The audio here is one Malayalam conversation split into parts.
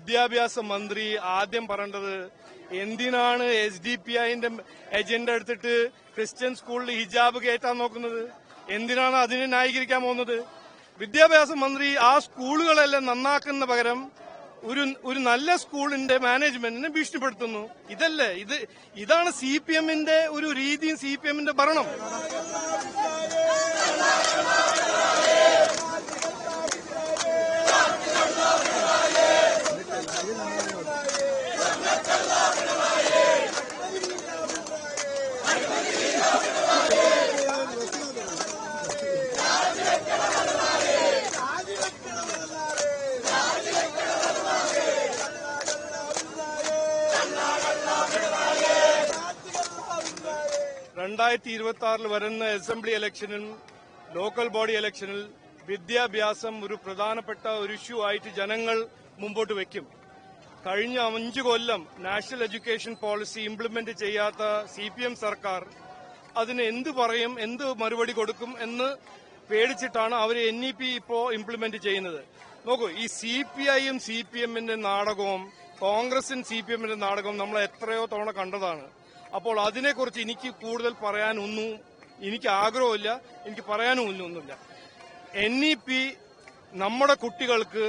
വിദ്യാഭ്യാസ മന്ത്രി ആദ്യം പറയേണ്ടത് എന്തിനാണ് എസ് ഡി പി ഐന്റെ എജൻഡ എടുത്തിട്ട് ക്രിസ്ത്യൻ സ്കൂളിൽ ഹിജാബ് കയറ്റാൻ നോക്കുന്നത്? എന്തിനാണ് അതിനെ ന്യായീകരിക്കാൻ പോകുന്നത്? വിദ്യാഭ്യാസ മന്ത്രി ആ സ്കൂളുകളെല്ലാം നന്നാക്കുന്ന പകരം ഒരു ഒരു നല്ല സ്കൂളിന്റെ മാനേജ്മെന്റിനെ ഭീഷണിപ്പെടുത്തുന്നു. ഇതല്ലേ? ഇത് ഇതാണ് സി പി എമ്മിന്റെ ഒരു രീതിയും സി പി എമ്മിന്റെ ഭരണം. രണ്ടായിരത്തി ഇരുപത്തി ആറിൽ വരുന്ന അസംബ്ലി ഇലക്ഷനിൽ ലോക്കൽ ബോഡി ഇലക്ഷനിൽ വിദ്യാഭ്യാസം ഒരു പ്രധാനപ്പെട്ട ഒരു ഇഷ്യൂ ആയിട്ട് ജനങ്ങൾ മുമ്പോട്ട് വെക്കും. കഴിഞ്ഞ അഞ്ച് കൊല്ലം നാഷണൽ എഡ്യൂക്കേഷൻ പോളിസി ഇംപ്ലിമെന്റ് ചെയ്യാത്ത സി പി എം സർക്കാർ അതിന് എന്ത് പറയും എന്ത് മറുപടി കൊടുക്കും എന്ന് പേടിച്ചിട്ടാണ് അവർ എൻ ഇ പി ഇപ്പോ ഇംപ്ലിമെന്റ് ചെയ്യുന്നത്. നോക്കൂ ഈ സി പി ഐയും സി പി എമ്മിന്റെ നാടകവും കോൺഗ്രസും സി പി എമ്മിന്റെ നാടകവും നമ്മൾ എത്രയോ തവണ കണ്ടതാണ്. അപ്പോൾ അതിനെക്കുറിച്ച് എനിക്ക് കൂടുതൽ പറയാനൊന്നും എനിക്ക് ആഗ്രഹമില്ല എനിക്ക് പറയാനും ഒന്നുമില്ല. എൻ ഇ പി നമ്മുടെ കുട്ടികൾക്ക്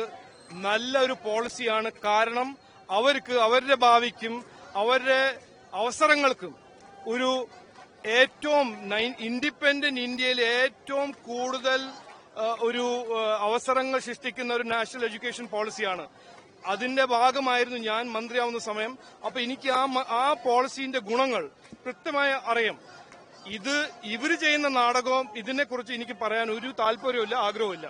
നല്ലൊരു പോളിസിയാണ് കാരണം അവർക്ക് അവരുടെ ഭാവിക്കും അവരുടെ അവസരങ്ങൾക്കും ഒരു ഏറ്റവും ഇൻഡിപെൻഡന്റ് ഇന്ത്യയിൽ ഏറ്റവും കൂടുതൽ ഒരു അവസരങ്ങൾ സൃഷ്ടിക്കുന്ന ഒരു നാഷണൽ എഡ്യൂക്കേഷൻ പോളിസിയാണ് അതിന്റെ ഭാഗമായിരുന്നു ഞാൻ മന്ത്രിയാവുന്ന സമയം. അപ്പൊ എനിക്ക് ആ ആ പോളിസിന്റെ ഗുണങ്ങൾ കൃത്യമായി അറിയാം. ഇത് ഇവർ ചെയ്യുന്ന നാടകവും ഇതിനെക്കുറിച്ച് എനിക്ക് പറയാൻ ഒരു താല്പര്യമില്ല ആഗ്രഹമില്ല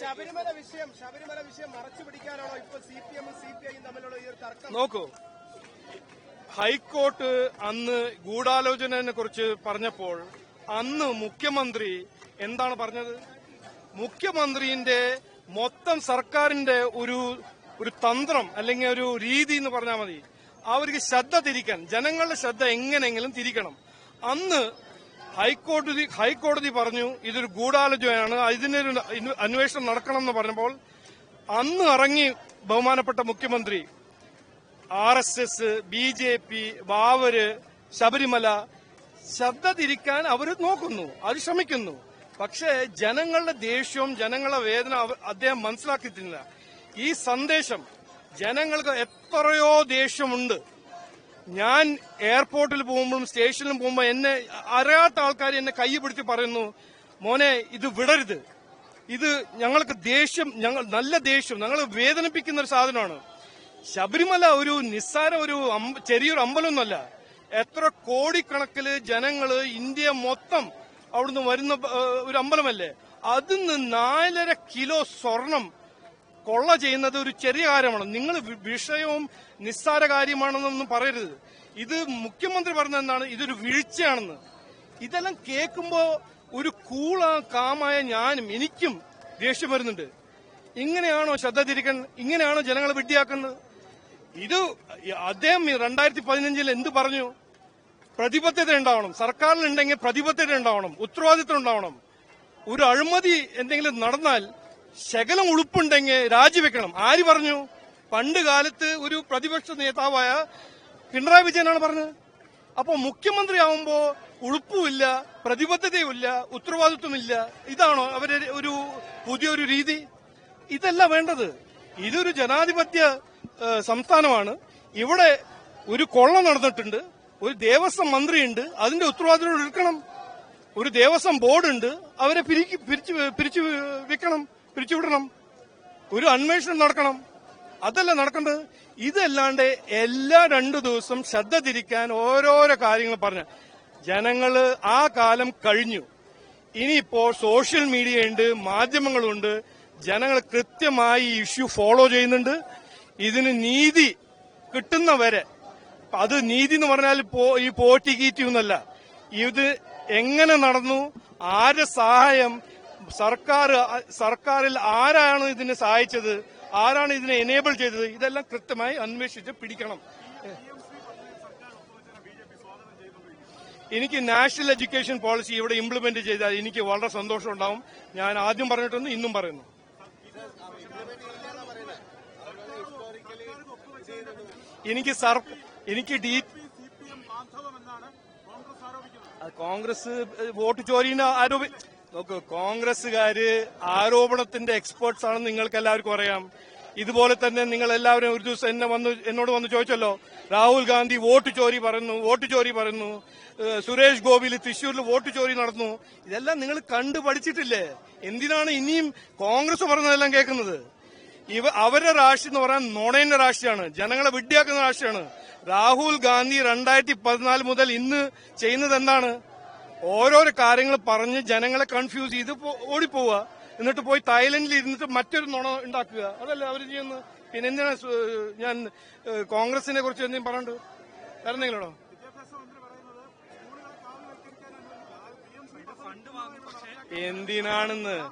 ശബരിമല വിഷയം ശബരിമല വിഷയം മറച്ചു പിടിക്കാനാണോ ഇപ്പൊ സി പി എമ്മും സി പി ഐയും തമ്മിലുള്ള ഈ ഒരു തർക്കം? നോക്കൂ. ഹൈക്കോർട്ട് അന്ന് ഗൂഢാലോചനയെ കുറിച്ച് പറഞ്ഞപ്പോൾ അന്ന് മുഖ്യമന്ത്രി എന്താണ് പറഞ്ഞത്? മുഖ്യമന്ത്രിന്റെ മൊത്തം സർക്കാരിന്റെ ഒരു ഒരു തന്ത്രം അല്ലെങ്കിൽ ഒരു രീതി എന്ന് പറഞ്ഞാൽ മതി. അവർക്ക് ശ്രദ്ധ തിരിക്കാൻ ജനങ്ങളുടെ ശ്രദ്ധ എങ്ങനെയെങ്കിലും തിരിക്കണം. അന്ന് ഹൈക്കോടതി ഹൈക്കോടതി പറഞ്ഞു ഇതൊരു ഗൂഢാലോചനയാണ് ഇതിനൊരു അന്വേഷണം നടക്കണം എന്ന് പറഞ്ഞപ്പോൾ അന്ന് ഇറങ്ങി ബഹുമാനപ്പെട്ട മുഖ്യമന്ത്രി R S S B J P Vavar Sabarimala ശ്രദ്ധ തിരിക്കാൻ അവർ നോക്കുന്നു അവർ ശ്രമിക്കുന്നു. പക്ഷേ ജനങ്ങളുടെ ദേഷ്യവും ജനങ്ങളുടെ വേദന അദ്ദേഹം മനസ്സിലാക്കിയിട്ടില്ല. ഈ സന്ദേശം ജനങ്ങൾക്ക് എത്രയോ ദേഷ്യമുണ്ട്. ഞാൻ എയർപോർട്ടിൽ പോകുമ്പോഴും സ്റ്റേഷനിലും പോകുമ്പോൾ എന്നെ അറിയാത്ത ആൾക്കാർ എന്നെ കൈ പിടിച്ച് പറയുന്നു മോനെ ഇത് വിടരുത്. ഇത് ഞങ്ങൾക്ക് ദേഷ്യം ഞങ്ങൾ നല്ല ദേഷ്യം ഞങ്ങൾ വേദനിപ്പിക്കുന്ന ഒരു സാധനമാണ്. ശബരിമല ഒരു നിസ്സാര ഒരു ചെറിയൊരു അമ്പലമൊന്നുമല്ല. എത്ര കോടിക്കണക്കിൽ ജനങ്ങൾ ഇന്ത്യ മൊത്തം അവിടുന്ന് വരുന്ന ഒരു അമ്പലമല്ലേ? അതിന്ന് നാലര കിലോ സ്വർണം കൊള്ള ചെയ്യുന്നത് ഒരു ചെറിയ കാര്യമാണ്. നിങ്ങൾ വിഷയവും നിസ്സാര കാര്യമാണെന്നൊന്നും പറയരുത്. ഇത് മുഖ്യമന്ത്രി പറഞ്ഞ എന്താണ് ഇതൊരു വീഴ്ചയാണെന്ന്. ഇതെല്ലാം കേൾക്കുമ്പോൾ ഒരു കൂള കാമായ ഞാനും എനിക്കും ദേഷ്യം വരുന്നുണ്ട്. ഇങ്ങനെയാണോ ശ്രദ്ധ തിരിക്കാൻ ഇങ്ങനെയാണോ ജനങ്ങളെ വിഡ്ഢിയാക്കുന്നത്? ഇത് അദ്ദേഹം രണ്ടായിരത്തി പതിനഞ്ചിൽ എന്ത് പറഞ്ഞു? പ്രതിബദ്ധത ഉണ്ടാവണം. സർക്കാരിലുണ്ടെങ്കിൽ പ്രതിബദ്ധത ഉണ്ടാവണം. ഉത്തരവാദിത്വം ഉണ്ടാവണം. ഒരു അഴിമതി എന്തെങ്കിലും നടന്നാൽ ശകലം ഉളുപ്പുണ്ടെങ്കിൽ രാജിവെക്കണം ആര് പറഞ്ഞു? പണ്ട് കാലത്ത് ഒരു പ്രതിപക്ഷ നേതാവായ പിണറായി വിജയനാണ് പറഞ്ഞത്. അപ്പോൾ മുഖ്യമന്ത്രി ആവുമ്പോ ഉളുപ്പുമില്ല പ്രതിബദ്ധതയുമില്ല ഉത്തരവാദിത്വമില്ല. ഇതാണോ അവരുടെ ഒരു പുതിയൊരു രീതി? ഇതല്ല വേണ്ടത്. ഇതൊരു ജനാധിപത്യ സംസ്ഥാനമാണ്. ഇവിടെ ഒരു കൊള്ള നടന്നിട്ടുണ്ട് ഒരു ദേവസ്വം മന്ത്രിയുണ്ട് അതിന്റെ ഉത്തരവാദിത്വം എടുക്കണം. ഒരു ദേവസ്വം ബോർഡുണ്ട് അവരെ പിരിച്ചു പിരിച്ചു വെക്കണം. പിരിച്ചുവിടണം ഒരു അന്വേഷണം നടക്കണം. അതല്ല നടക്കേണ്ടത്. ഇതല്ലാണ്ട് എല്ലാ രണ്ടു ദിവസം ശ്രദ്ധ തിരിക്കാൻ ഓരോരോ കാര്യങ്ങൾ പറഞ്ഞ. ജനങ്ങൾ ആ കാലം കഴിഞ്ഞു. ഇനിയിപ്പോ സോഷ്യൽ മീഡിയ ഉണ്ട് മാധ്യമങ്ങളുണ്ട്. ജനങ്ങൾ കൃത്യമായി ഇഷ്യൂ ഫോളോ ചെയ്യുന്നുണ്ട്. ഇതിന് നീതി കിട്ടുന്നവരെ അത് നീതി എന്ന് പറഞ്ഞാൽ ഈ പോറ്റി കീറ്റി ഇത് എങ്ങനെ നടന്നു? ആരുടെ സഹായം? സർക്കാർ സർക്കാരിൽ ആരാണ് ഇതിനെ സഹായിച്ചത്? ആരാണ് ഇതിനെ എനേബിൾ ചെയ്തത്? ഇതെല്ലാം കൃത്യമായി അന്വേഷിച്ച് പിടിക്കണം. എനിക്ക് നാഷണൽ എഡ്യൂക്കേഷൻ പോളിസി ഇവിടെ ഇംപ്ലിമെന്റ് ചെയ്താൽ എനിക്ക് വളരെ സന്തോഷം ഉണ്ടാവും. ഞാൻ ആദ്യം പറഞ്ഞിട്ടുണ്ട് ഇന്നും പറയുന്നു. എനിക്ക് സർ എനിക്ക് ഡീ കോൺഗ്രസ് വോട്ട് ചോരിന് ആരോപി നോക്കൂ കോൺഗ്രസ്സുകാര് ആരോപണത്തിന്റെ എക്സ്പേർട്സ് ആണെന്ന് നിങ്ങൾക്ക് എല്ലാവർക്കും അറിയാം. ഇതുപോലെ തന്നെ നിങ്ങൾ എല്ലാവരും ഒരു ദിവസം എന്നെ വന്ന് എന്നോട് വന്ന് ചോദിച്ചല്ലോ രാഹുൽ ഗാന്ധി വോട്ട് ചോരി പറയുന്നു വോട്ട് ചോരി പറയുന്നു സുരേഷ് ഗോപിയിൽ തൃശ്ശൂരിൽ വോട്ട് ചോരി നടന്നു. ഇതെല്ലാം നിങ്ങൾ കണ്ടു പഠിച്ചിട്ടില്ലേ? എന്തിനാണ് ഇനിയും കോൺഗ്രസ് പറഞ്ഞതെല്ലാം കേൾക്കുന്നത്? ഇവ അവരുടെ രാഷ്ട്രീയം എന്ന് പറയാൻ നുണയുടെ രാഷ്ട്രീയമാണ് ജനങ്ങളെ വിഡ്ഢിയാക്കുന്ന രാഷ്ട്രീയമാണ്. രാഹുൽ ഗാന്ധി രണ്ടായിരത്തി പതിനാല് മുതൽ ഇന്ന് ചെയ്യുന്നത് എന്താണ്? ഓരോരോ കാര്യങ്ങൾ പറഞ്ഞ് ജനങ്ങളെ കൺഫ്യൂസ് ചെയ്ത് ഓടിപ്പോവുക. എന്നിട്ട് പോയി തായ്ലൻഡിൽ ഇരുന്നിട്ട് മറ്റൊരു നുണ ഉണ്ടാക്കുക. അതല്ല അവർ ചെയ്യുന്ന പിന്നെ എന്തിനാ ഞാൻ കോൺഗ്രസിനെ കുറിച്ച് എന്തെങ്കിലും പറയണ്ട് വേറെ എന്തിനാണെന്ന്?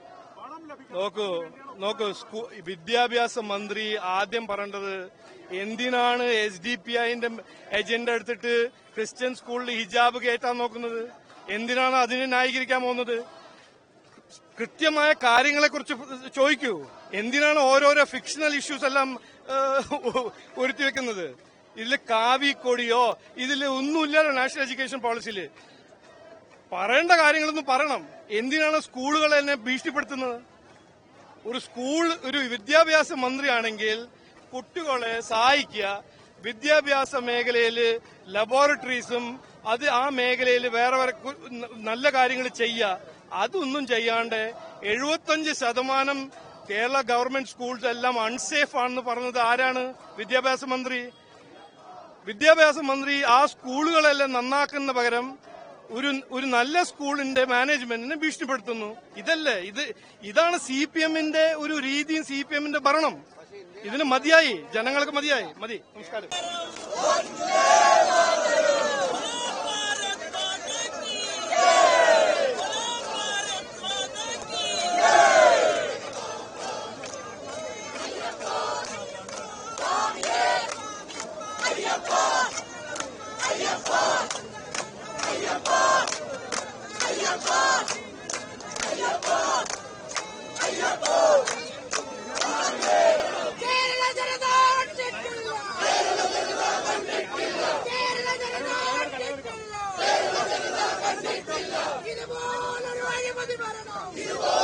നോക്കൂ നോക്കൂ സ്കൂ- വിദ്യാഭ്യാസ മന്ത്രി ആദ്യം പറയേണ്ടത് എന്തിനാണ് എസ് ഡി പി ഐന്റെ എജൻഡ എടുത്തിട്ട് ക്രിസ്ത്യൻ സ്കൂളിൽ ഹിജാബ് കയറ്റാൻ നോക്കുന്നത്? എന്തിനാണ് അതിനെ ന്യായീകരിക്കാൻ പോകുന്നത്? കൃത്യമായ കാര്യങ്ങളെ കുറിച്ച് ചോദിക്കൂ. എന്തിനാണ് ഓരോരോ ഫിക്ഷണൽ ഇഷ്യൂസ് എല്ലാം ഒരുത്തി വെക്കുന്നത്? ഇതിൽ കാവിക്കൊടിയോ ഇതിൽ ഒന്നുമില്ലല്ലോ നാഷണൽ എഡ്യൂക്കേഷൻ പോളിസിയിൽ പറയേണ്ട കാര്യങ്ങളൊന്നും പറയണം. എന്തിനാണ് സ്കൂളുകളെ എന്നെ ഭീഷണിപ്പെടുത്തുന്നത്? ഒരു സ്കൂൾ ഒരു വിദ്യാഭ്യാസ മന്ത്രിയാണെങ്കിൽ കുട്ടികളെ സഹായിക്കുക വിദ്യാഭ്യാസ മേഖലയിൽ ലബോറട്ടറീസും അത് ആ മേഖലയിൽ വേറെ വേറെ നല്ല കാര്യങ്ങൾ ചെയ്യുക. അതൊന്നും ചെയ്യാണ്ട് എഴുപത്തഞ്ച് ശതമാനം കേരള ഗവൺമെന്റ് സ്കൂൾസ് എല്ലാം അൺസേഫ് ആണെന്ന് പറഞ്ഞത് ആരാണ്? വിദ്യാഭ്യാസ മന്ത്രി. വിദ്യാഭ്യാസ മന്ത്രി ആ സ്കൂളുകളെല്ലാം നന്നാക്കുന്ന പകരം ഒരു ഒരു നല്ല സ്കൂളിന്റെ മാനേജ്മെന്റിനെ ഭീഷണിപ്പെടുത്തുന്നു. ഇതല്ലേ? ഇത് ഇതാണ് സി പി എമ്മിന്റെ ഒരു രീതിയും സി പി എമ്മിന്റെ ഭരണം. ഇതിന് മതിയായി. ജനങ്ങൾക്ക് മതിയായി. മതി. നമസ്കാരം. ഇതുപോലൊരു അഴിമതി ഭരണം